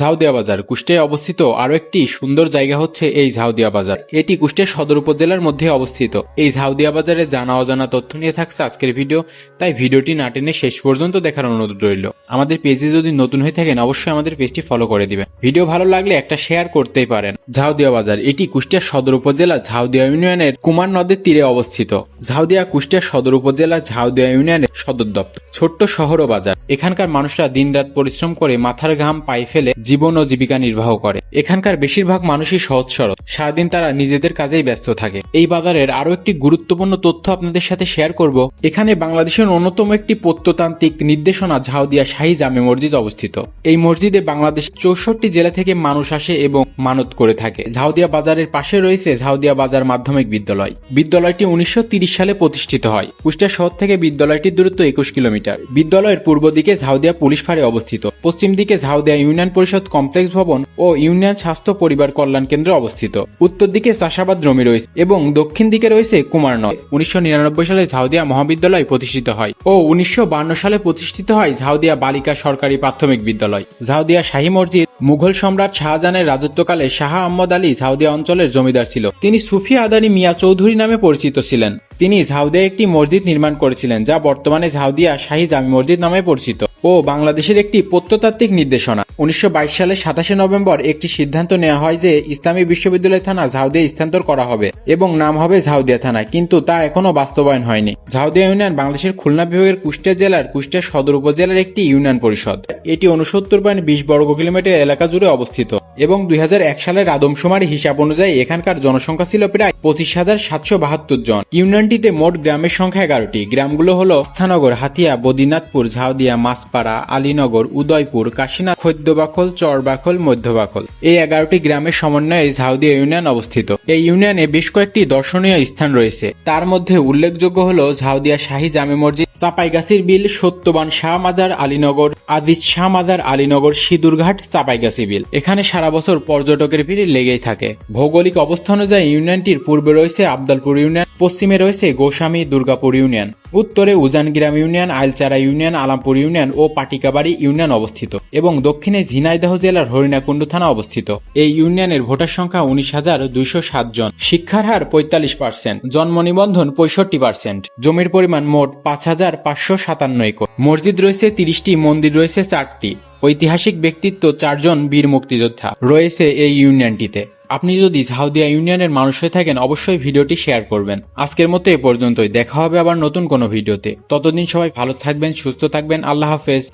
ঝাউদিয়া বাজার। কুষ্টিয়ায় অবস্থিত আরও একটি সুন্দর জায়গা হচ্ছে এই ঝাউদিয়া বাজার। এটি কুষ্টিয়া সদর উপজেলার মধ্যে অবস্থিত। এই ঝাউদিয়া বাজারে জানা অজানা তথ্য নিয়ে থাকছে আজকের ভিডিও, তাই ভিডিওটি না টেনে শেষ পর্যন্ত দেখার অনুরোধ রইল। আমাদের পেজে যদি নতুন হয়ে থাকেন, অবশ্যই আমাদের পেজটি ফলো করে দিবেন। ভিডিও ভালো লাগলে একটা শেয়ার করতেই পারেন। ঝাউদিয়া বাজার এটি কুষ্টিয়া সদর উপজেলা ঝাউদিয়া ইউনিয়নের কুমার নদের তীরে অবস্থিত। ঝাউদিয়া কুষ্টিয়া সদর উপজেলা ঝাউদিয়া ইউনিয়নের সদর দপ্তর। ছোট্ট শহর ও বাজার এখানকার মানুষরা দিনরাত পরিশ্রম করে মাথার ঘাম পায়ে ফেলে জীবন ও জীবিকা নির্বাহ করে। এখানকার বেশিরভাগ মানুষই সহজ সরল। সারাদিন তারা নিজেদের কাজেই ব্যস্ত থাকে। এই বাজারের আরও একটি গুরুত্বপূর্ণ তথ্য আপনাদের সাথে শেয়ার করব। এখানে বাংলাদেশের অন্যতম একটি প্রত্নতান্ত্রিক নির্দেশনা ঝাউদিয়া শাহী জামে মসজিদ অবস্থিত। এই মসজিদে বাংলাদেশ চৌষট্টি জেলা থেকে মানুষ আসে এবং মানত করে থাকে। ঝাউদিয়া বাজারের পাশে রয়েছে ঝাউদিয়া বাজার মাধ্যমিক বিদ্যালয়। বিদ্যালয়টি উনিশশো সালে প্রতিষ্ঠিত হয়। কুষ্টিয়া শহর থেকে বিদ্যালয়টির দূরত্ব একুশ কিলোমিটার। বিদ্যালয়ের পূর্ব দিকে ঝাউদিয়া পুলিশ ফাঁড়ি অবস্থিত। পশ্চিম দিকে ঝাউদিয়া ইউনিয়ন পরিষদ কমপ্লেক্স ভবন ও ইউনিয়ন স্বাস্থ্য পরিবার কল্যাণ কেন্দ্র অবস্থিত। উত্তর দিকে চাষাবাদ জমি রয়েছে এবং দক্ষিণ দিকে রয়েছে কুমারনদ উনিশশো সালে ঝাউদিয়া মহাবিদ্যালয় প্রতিষ্ঠিত হয় ও উনিশশো সালে প্রতিষ্ঠিত হয় ঝাউদিয়া বালিকা সরকারি প্রাথমিক বিদ্যালয়। ঝাউদিয়া শাহী মসজিদ মুঘল সম্রাট শাহজাহানের রাজত্বকালে শাহ আহমদ আলী ঝাউদিয়া অঞ্চলের জমিদার ছিল। তিনি সুফি আদানি মিয়া চৌধুরী নামে পরিচিত ছিলেন। তিনি ঝাউদিয়া একটি মসজিদ নির্মাণ করেছিলেন, যা বর্তমানে ঝাউদিয়া শাহী জামি মসজিদ নামে পরিচিত। ও বাংলাদেশের একটি প্রত্নতাত্ত্বিক নির্দেশনা। উনিশশো সালের সাতাশে নভেম্বর একটি সিদ্ধান্ত নেওয়া হয় যে ইসলামী বিশ্ববিদ্যালয় থানা ঝাউদিয়া স্থানান্তর করা হবে এবং নাম হবে ঝাউদিয়া থানা, কিন্তু তা এখনও বাস্তবায়ন হয়নি। ঝাউদিয়া ইউনিয়ন বাংলাদেশের খুলনা বিভাগের কুষ্টিয়া জেলার কুষ্টিয়া সদর উপজেলার একটি ইউনিয়ন পরিষদ। এটি উনসত্তর পয়েন্ট বিশ বর্গ কিলোমিটার এলাকা জুড়ে অবস্থিত এবং দুই হাজার এক সালের আদমশুমারি হিসাব অনুযায়ী এখানকার জনসংখ্যা ছিল প্রায় পঁচিশ হাজার সাতশো বাহাত্তর জন। ইউনিয়নটিতে মোট গ্রামের সংখ্যা এগারোটি। গ্রামগুলো হল স্থানগর, হাতিয়া বদিনাথপুর ঝাউদিয়া মাসপাড়া আলীনগর, উদয়পুর, কাশীনাথ খৈদ্যবাখল চরবাখল, মধ্যবাখল। এই এগারোটি গ্রামের সমন্বয়ে ঝাউদিয়া ইউনিয়ন অবস্থিত। এই ইউনিয়নে বেশ কয়েকটি দর্শনীয় স্থান রয়েছে। তার মধ্যে উল্লেখযোগ্য হল ঝাউদিয়া শাহী জামে মসজিদ চাপাইগাছির বিল, সত্যবান শাহ মাজার আলীনগর আদিজ শাহ মাজার আলীনগর, সিঁদুরঘাট, চাপাইগাছি বিল। এখানে সারা বছর পর্যটকের ভিড় লেগেই থাকে। ভৌগোলিক অবস্থান অনুযায়ী ইউনিয়নটির পূর্বে রয়েছে আবদালপুর ইউনিয়ন, পশ্চিমে রয়েছে গোস্বামী দুর্গাপুর ইউনিয়ন। উত্তরে Ujangram union, Ailchara union, Alampur union ও পাটিকাবাড়ি ইউনিয়ন অবস্থিত এবং দক্ষিণে ঝিনাইদহ জেলার হরিণাকুণ্ডু থানা অবস্থিত। এই ইউনিয়নের ভোটার সংখ্যা উনিশ হাজার দুইশো সাত জন। শিক্ষার হার পঁয়তাল্লিশ পার্সেন্ট, জন্ম নিবন্ধন পঁয়ষট্টি পার্সেন্ট, জমির পরিমাণ মোট পাঁচ হাজার পাঁচশো সাতান্ন একর। মসজিদ রয়েছে তিরিশটি, মন্দির রয়েছে চারটি। ঐতিহাসিক ব্যক্তিত্ব চারজন বীর মুক্তিযোদ্ধা রয়েছে এই ইউনিয়নটিতে। আপনি যদি ঝাউদিয়া ইউনিয়নের মানুষ হয়ে থাকেন, অবশ্যই ভিডিওটি শেয়ার করবেন। আজকের মতো এ পর্যন্তই। দেখা হবে আবার নতুন কোনো ভিডিওতে। ততদিন সবাই ভালো থাকবেন, সুস্থ থাকবেন। আল্লাহ হাফেজ।